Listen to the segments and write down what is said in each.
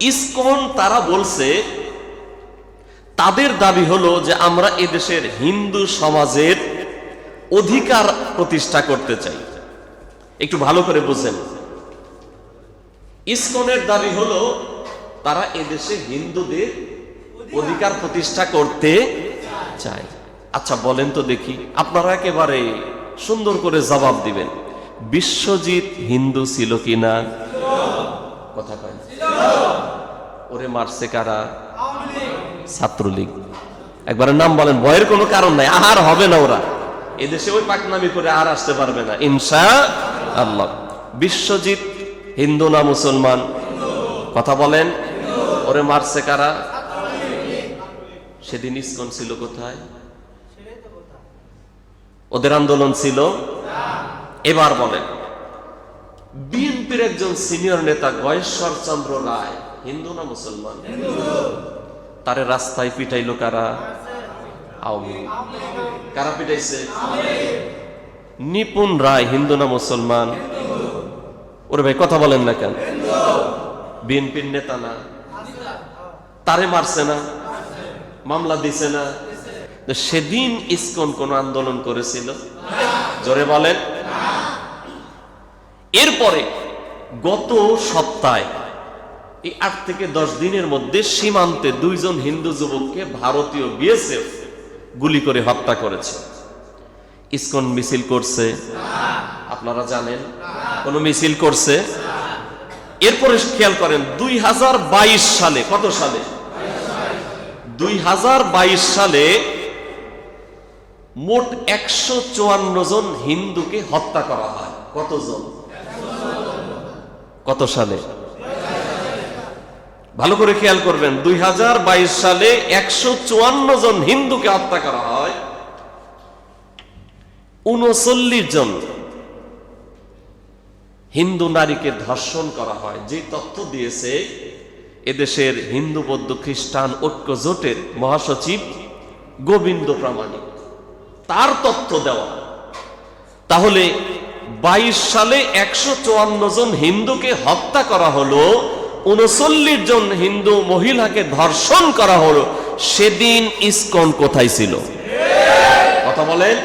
ISKCON তারা বলছে, তাদের দাবি হলো যে আমরা এদেশের হিন্দু সমাজের অধিকার প্রতিষ্ঠা করতে চাই। একটু ভালো করে বুঝেন। ইসকনের দাবি হলো, তারা এদেশে হিন্দুদের অধিকার প্রতিষ্ঠা করতে চায়। আচ্ছা বলেন তো দেখি, আপনারা একেবারে সুন্দর করে জবাব দিবেন। বিশ্বজিৎ হিন্দু ছিল কিনা? কথা কয় ওরে মারছে কারা? ছাত্রলীগ। একবারে নাম বলেন, ভয়ের কোনো কারণ নাই আর হবে না ওরা। এদেশে ওই পাকনামি করে আর আসতে পারবে না ইনসা আল্লাহ। বিশ্বজিৎ, হিন্দু না মুসলমান? কথা বলেন, ওরে মারছে কারা? সেদিন ইসকন ছিল কোথায়? ওদের আন্দোলন ছিল? এবার বলেন। বিএনপির একজন সিনিয়র নেতা গয়েশ্বর চন্দ্র রায় হিন্দু না মুসলমান? তারে রাস্তায় পিটাইলো কারা? আওয়ামী কারা পিটাইছে? নিপুণ রায় হিন্দু না মুসলমান? ওরে ভাই কথা বলেন না কেন? বিএনপির নেতা না? তারে মারছে না? মামলা দিছে না? সেদিন ইসকন কোন আন্দোলন করেছিল? জোরে বলেন। এরপরে গত সপ্তাহে, এই আট থেকে দশ দিনের মধ্যে সীমান্তে দুইজন হিন্দু যুবককে ভারতীয় বিএসএফ গুলি করে হত্যা করেছে। ইসকন মিছিল করছে। আপনারা জানেন, কোন মিছিল করছে। এরপরে খেয়াল করেন, দুই হাজার বাইশ সালে, কত সালে? দুই হাজার বাইশ সালে মোট একশো চুয়ান্ন জন হিন্দুকে হত্যা করা হয়। কতজন? কত সালে? ভালো করে খেয়াল করবেন, দুই হাজার বাইশ সালে একশো চুয়ান্ন জন হিন্দুকে হত্যা করা হয়। উনচল্লিশ জন হিন্দু নারীকে ধর্ষণ করা হয়। যে তথ্য দিয়েছে, এদেশের হিন্দু, বৌদ্ধ, খ্রিস্টান, ঐক্য জোটের মহাসচিব গোবিন্দ প্রামাণিক। তার তথ্য দেওয়া। তাহলে বাইশ সালে একশো চুয়ান্ন জন হিন্দুকে হত্যা করা হলো, উনচল্লিশ জন হিন্দু মহিলাকে ধর্ষণ করা হলো। সেদিন ইসকন কোথায় ছিল? কথা বলেন।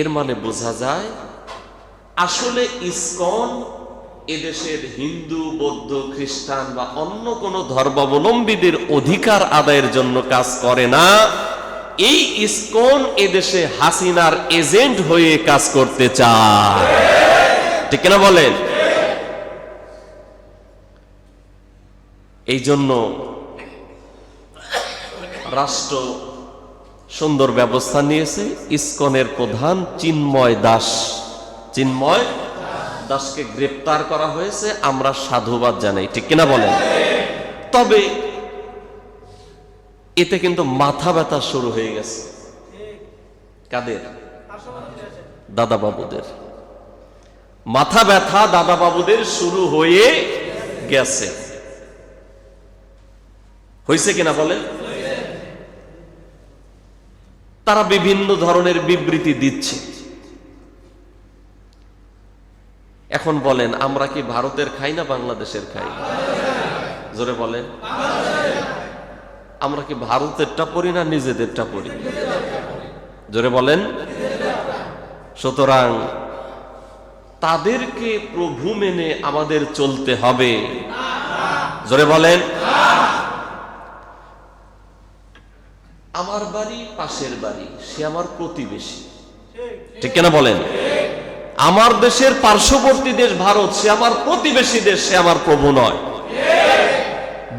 এর মানে বোঝা যায়, আসলে ইসকন এদেশের হিন্দু, বৌদ্ধ, খ্রিস্টান বা অন্য কোন ধর্মাবলম্বীদের অধিকার আদায়ের জন্য কাজ করে না। এই ইসকন এদেশে হাসিনার এজেন্ট হয়ে কাজ করতে চায়। ঠিক না বলেন? এই জন্য রাষ্ট্র সুন্দর ব্যবস্থা নিয়েছে। ইসকনের প্রধান চিন্ময় দাস, চিন্ময় দাসকে গ্রেপ্তার করা হয়েছে। আমরা সাধুবাদ জানাই। ঠিক কিনা বলেন? তবে এতে কিন্তু মাথা ব্যথা শুরু হয়ে গেছে। কাদের? দাদা বাবুদের মাথা ব্যথা দাদা বাবুদের শুরু হয়ে গেছে। হয়েছে কিনা বলেন? তারা বিভিন্ন ধরনের বিবৃতি দিচ্ছে। এখন বলেন, আমরা কি ভারতের খাই না বাংলাদেশের খাই? জোরে বলেন। আমরা কি ভারতেরটা পড়ি না নিজেদেরটা পড়ি? জোরে বলেন। সুতরাং তাদেরকে প্রভু মেনে আমাদের চলতে হবে। জোরে বলেন। আমার বাড়ি পাশের বাড়ি, সে আমার প্রতিবেশী। ঠিক কেনা বলেন? আমার দেশের পার্শ্ববর্তী দেশ ভারত, সে আমার প্রতিবেশী দেশ, সে আমার প্রভু নয়।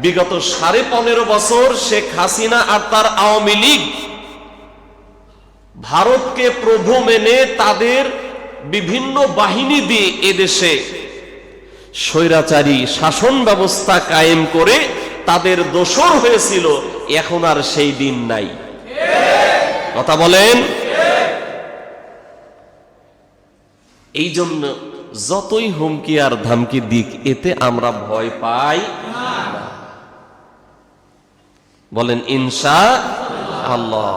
বিগত সাড়ে পনেরো বছর শেখ হাসিনা আর তার আওয়ামী লীগ ভারতকে প্রভু মেনে তাদের বিভিন্ন বাহিনী দিয়ে এদেশে স্বৈরাচারী শাসন ব্যবস্থা কায়েম করে তাদের দোষর হয়েছিল, এখন আর সেই দিন নাই কথা বলেন এই জন্য যতই হুমকি আর ধামকি দিক, এতে আমরা ভয় পাই না। বলেন ইনসা আল্লাহ।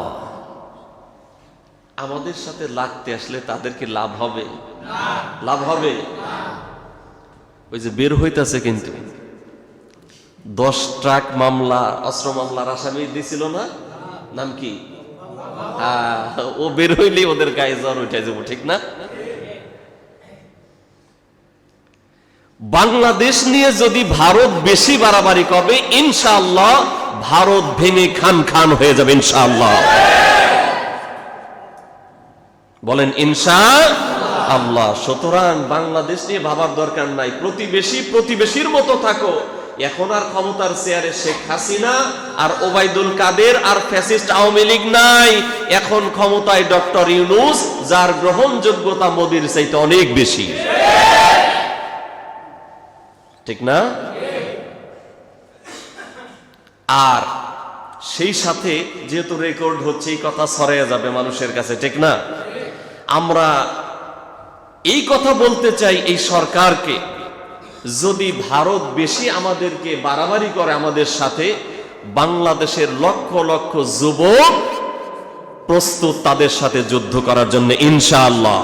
আমাদের সাথে লাগতে আসলে তাদেরকে লাভ হবে। লাভ হবে। ওই যে বের হইতাছে কিন্তু। দশ ট্রাক মামলা, অস্ত্র মামলার আসামি দিছিল না? নাম কি? ও বের হইলেই ওদের গায়ে জ্বর উঠে যাব, ঠিক না? বাংলাদেশ নিয়ে যদি ভারত বেশি বাড়াবাড়ি করবে ইনশাআল্লাহ ভারত ভেঙে খান খান হয়ে যাবে ইনশাআল্লাহ। বলেন ইনশা আল্লাহ সুতরাং বাংলাদেশ নিয়ে ভাবার দরকার নাই। প্রতিবেশী প্রতিবেশীর মতো থাকো। এখন আর ক্ষমতার চেয়ারে শেখ হাসিনা আর ওবায়দুল কাদের আর ফ্যাসিস্ট আওয়ামী লীগ নাই। এখন ক্ষমতায় ডক্টর ইউনুস, যার গ্রহণযোগ্যতা মোদির চাইতে অনেক বেশি। ঠিক না? আর সেই সাথে যেহেতু রেকর্ড হচ্ছে, এই কথা ছড়াইয়া যাবে মানুষের কাছে, ঠিক না? আমরা এই কথা বলতে চাই এই সরকারকে, যদি ভারত বেশি আমাদেরকে বাড়াবাড়ি করে আমাদের সাথে, বাংলাদেশের লক্ষ লক্ষ যুবক প্রস্তুত তাদের সাথে যুদ্ধ করার জন্য, ইনশাআল্লাহ।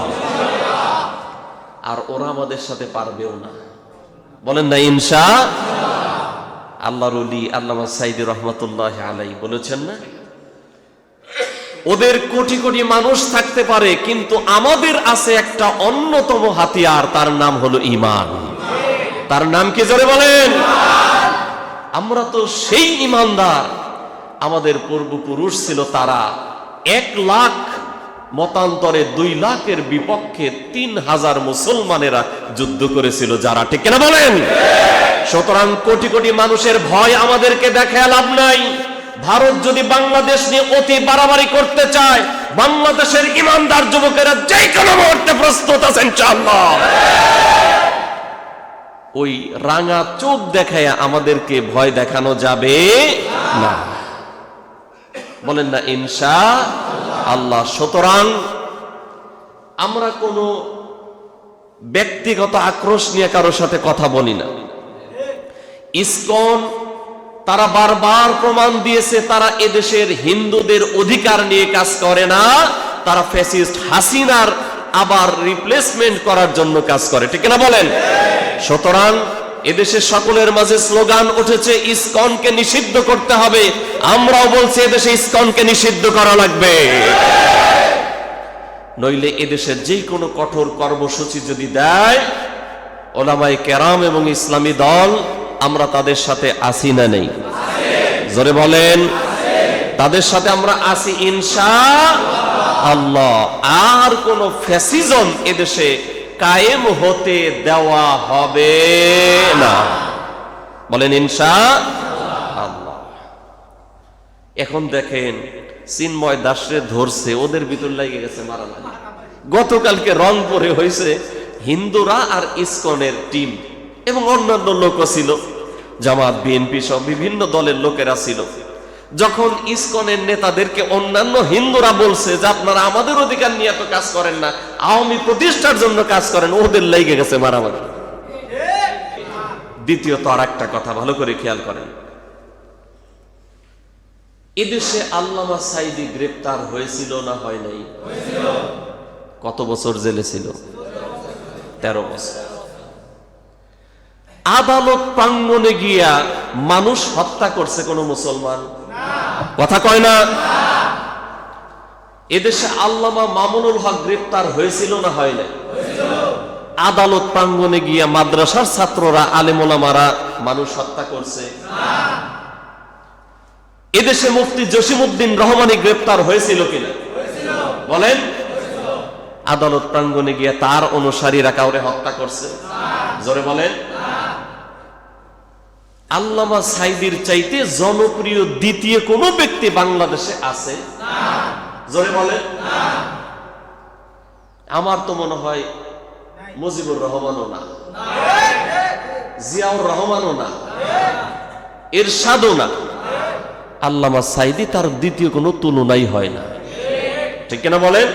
আর ওরা আমাদের সাথে পারবেও না। বলেন না, ইনশা আল্লাহ রলি আল্লামা সাইদি রহমতুল্লাহ আলাই বলেছেন না? ওদের কোটি কোটি মানুষ থাকতে পারে, কিন্তু আমাদের আছে একটা অন্যতম হাতিয়ার, তার নাম হলো ইমান তার নাম কি জোরে বলেন? আমরা তো সেই ইমানদার আমাদের পূর্বপুরুষ ছিল তারা এক লাখ মতান্তরে দুই লাখের বিপক্ষে তিন হাজার মুসলমানেরা যুদ্ধ করেছিল, যারা ঠিক কিনা বলেন? সুতরাং কোটি কোটি মানুষের ভয় আমাদেরকে দেখে লাভ নাই। ভারত যদি বাংলাদেশ নিয়ে অতি বাড়াবাড়ি করতে চায়, বাংলাদেশের ইমানদার যুবকেরা যে কোনো মুহূর্তে প্রস্তুত আছেন ওই রাঙা চোখ দেখায় আমাদেরকে ভয় দেখানো যাবে না। বলেন না, ইনশা আল্লাহ, সুতরাং আমরা কোনো ব্যক্তিগত আক্রোশ নিয়ে কারোর সাথে কথা বলি না। ইসকন তারা বারবার প্রমাণ দিয়েছে, তারা এদেশের হিন্দুদের অধিকার নিয়ে কাজ করে না, তারা ফ্যাসিস্ট হাসিনার আবার রিপ্লেসমেন্ট করার জন্য কাজ করে, ঠিক না বলেন? সুতরাং এদেশের সকলের মাঝে স্লোগান উঠেছে, ইসকনকে নিষিদ্ধ করতে হবে। আমরাও বলছি, এদেশে ইসকনকে নিষিদ্ধ করা লাগবে। নইলে এদেশের যে কোনো কঠোর কর্মসূচি যদি দেয় ওলামাই কেরাম এবং ইসলামী দল, আমরা তাদের সাথে আসি না নেই। জোরে বলেন, তাদের সাথে আমরা আসি ইনশা আল্লাহ। আর কোন ফ্যাসিজম এদেশে কায়েম হতে দেওয়া হবে না। বলেন, ইনশা আল্লাহ। এখন দেখেন, চিন্ময় দাসরে ধরছে, ওদের ভিতর লেগে গেছে মারামারি গতকালকে রংপুরে হয়েছে হিন্দুরা আর ইসকনের টিম এবং অন্যান্য লোকও ছিল। জামাত, বিএনপি সহ বিভিন্ন দলের লোকেরা ছিল। যখন ইসকনের নেতাদেরকে অন্যান্য হিন্দুরা বলছে যে আপনারা আমাদের অধিকার নিয়ে এত কাজ করেন না, আওয়ামী প্রতিষ্ঠার জন্য কাজ করেন, ওদের লেগে গেছে মারামারি। দ্বিতীয়ত আর একটা কথা ভালো করে খেয়াল করেন। এদেশে আল্লামা সাইদি গ্রেপ্তার হয়েছিল না হয় নাই? কত বছর জেলে ছিল? তেরো বছর। আদালত প্রাঙ্গনে গিয়া মানুষ হত্যা করছে কোন মুসলমান? কথা কয় না? এদেশে আল্লামা মামুনুল হক গ্রেপ্তার হয়েছিল না হয় নাই? আদালত প্রাঙ্গনে গিয়া মাদ্রাসার ছাত্ররা, আলেমোলামারা মানুষ হত্যা করছে। এদেশে মুফতি জসিমউদ্দিন রহমানি গ্রেপ্তার হয়েছিল কিনা? বলেন। আদালত প্রাঙ্গনে গিয়ে তার অনুসারীরা কাউরে হত্যা করছে? জোরে বলেন। আল্লামা সাইদির চাইতে জনপ্রিয় দ্বিতীয় কোন ব্যক্তি বাংলাদেশে আছে? আমার তো মনে হয় মুজিবুর রহমানও না। জিয়াউর রহমানও না। এরশাদও না। আল্লামা সাইদি তার দ্বিতীয় কোনো তুলনাই হয় না। ঠিক কিনা বলেন?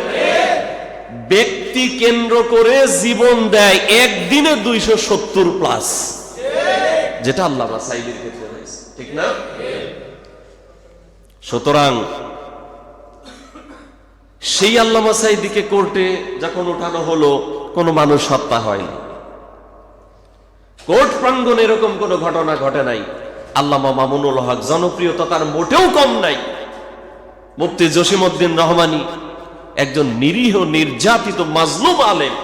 ব্যক্তি কেন্দ্র করে জীবন দেয় একদিনে দুইশো সত্তর প্লাস। যেটা সাইদির ক্ষেত্রে হয়েছে। ঠিক না? সুতরাং সেই আল্লামা সাইদিকে কোর্টে যখন উঠানো হলো, কোনো মানুষ হত্যা হয়নি। কোর্ট প্রাঙ্গনে এরকম কোনো ঘটনা ঘটে নাই। আল্লামা মামুনুল হক জনপ্রিয়তা তার মোটেও কম নাই। মুফতি জসিমউদ্দিন রহমানি একজন নিরীহ, নির্যাতিত, মাজলুম আলেম।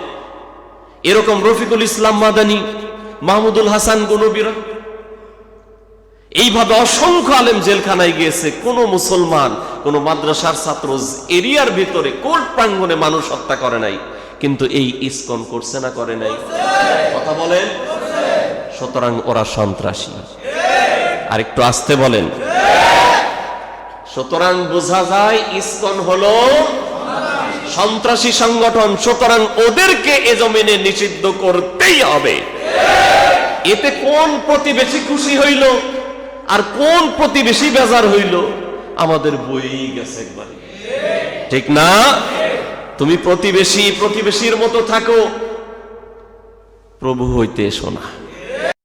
এরকম রফিকুল ইসলাম মাদানি মাহমুদুল হাসান গুনবিরা এইভাবে অসংখ্য আলেম জেলখানায় গিয়েছে, কোন মুসলমান, কোন মাদ্রাসার ছাত্র এরিয়ার ভিতরে কোর্ট প্রাঙ্গনে মানুষ হত্যা করে নাই, কিন্তু এই ইসকন করছে না, করে নাই। কথা বলেন? সুতরাং ওরা সন্ত্রাসী। আর একটু আসতে বলেন। সুতরাং বোঝা যায় ইসকন হলো সন্ত্রাসী সংগঠন, সুতরাং ওদেরকে এ জমিনে নিষিদ্ধ করতেই হবে। এতে কোন প্রতিবেশী খুশি হইল আর কোন প্রতিবেশী বেজার হইল আমাদের বই গেছে একবার। ঠিক না? তুমি প্রতিবেশী প্রতিবেশীর মতো থাকো, প্রভু হইতে এসো না।